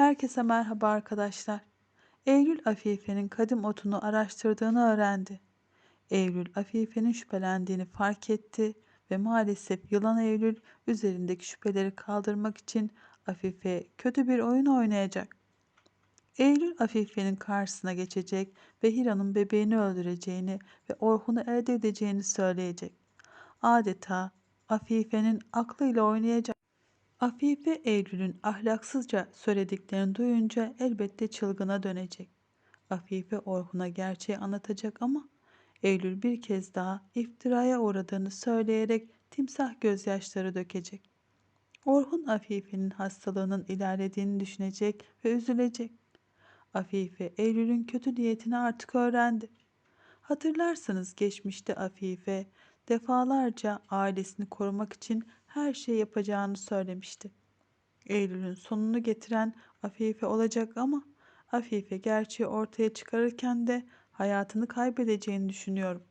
Herkese merhaba arkadaşlar. Eylül Afife'nin kadim otunu araştırdığını öğrendi. Eylül Afife'nin şüphelendiğini fark etti ve maalesef yılan Eylül üzerindeki şüpheleri kaldırmak için Afife kötü bir oyun oynayacak. Eylül Afife'nin karşısına geçecek ve Hira'nın bebeğini öldüreceğini ve Orhun'u elde edeceğini söyleyecek. Adeta Afife'nin aklıyla oynayacak. Afife Eylül'ün ahlaksızca söylediklerini duyunca elbette çılgına dönecek. Afife Orhun'a gerçeği anlatacak ama Eylül bir kez daha iftiraya uğradığını söyleyerek timsah gözyaşları dökecek. Orhun Afife'nin hastalığının ilerlediğini düşünecek ve üzülecek. Afife Eylül'ün kötü niyetini artık öğrendi. Hatırlarsınız geçmişte Afife defalarca ailesini korumak için her şey yapacağını söylemişti. Eylül'ün sonunu getiren Afife olacak ama Afife gerçeği ortaya çıkarırken de hayatını kaybedeceğini düşünüyorum.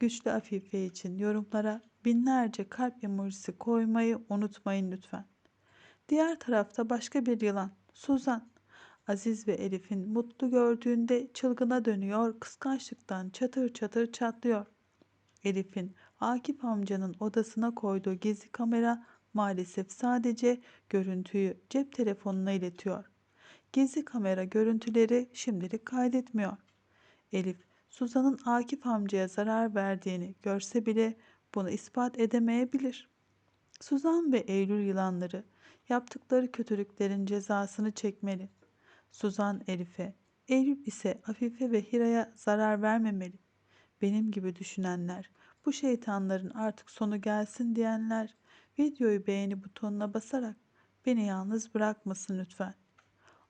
Güçlü Afife için yorumlara binlerce kalp emojisi koymayı unutmayın lütfen. Diğer tarafta başka bir yılan, Suzan. Aziz ve Elif'in mutlu gördüğünde çılgına dönüyor, kıskançlıktan çatır çatır çatlıyor. Elif'in Akif amcanın odasına koyduğu gizli kamera maalesef sadece görüntüyü cep telefonuna iletiyor. Gizli kamera görüntüleri şimdilik kaydetmiyor. Elif, Suzan'ın Akif amcaya zarar verdiğini görse bile bunu ispat edemeyebilir. Suzan ve Eylül yılanları yaptıkları kötülüklerin cezasını çekmeli. Suzan Elif'e, Eylül ise Afife ve Hira'ya zarar vermemeli. Benim gibi düşünenler, bu şeytanların artık sonu gelsin diyenler videoyu beğeni butonuna basarak beni yalnız bırakmasın lütfen.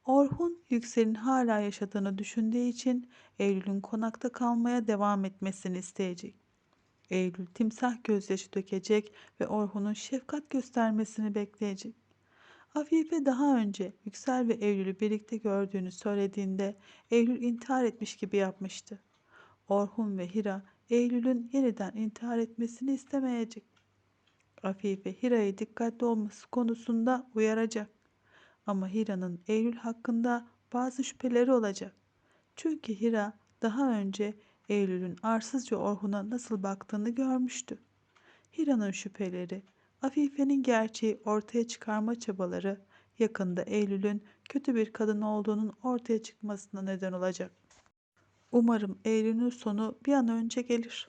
Orhun Yüksel'in hala yaşadığını düşündüğü için Eylül'ün konakta kalmaya devam etmesini isteyecek. Eylül timsah gözyaşı dökecek ve Orhun'un şefkat göstermesini bekleyecek. Afife daha önce Yüksel ve Eylül'ü birlikte gördüğünü söylediğinde Eylül intihar etmiş gibi yapmıştı. Orhun ve Hira Eylül'ün yeniden intihar etmesini istemeyecek. Afife Hira'yı dikkatli olması konusunda uyaracak. Ama Hira'nın Eylül hakkında bazı şüpheleri olacak. Çünkü Hira daha önce Eylül'ün arsızca Orhun'a nasıl baktığını görmüştü. Hira'nın şüpheleri, Afife'nin gerçeği ortaya çıkarma çabaları yakında Eylül'ün kötü bir kadın olduğunun ortaya çıkmasına neden olacak. Umarım Eylül'ün sonu bir an önce gelir.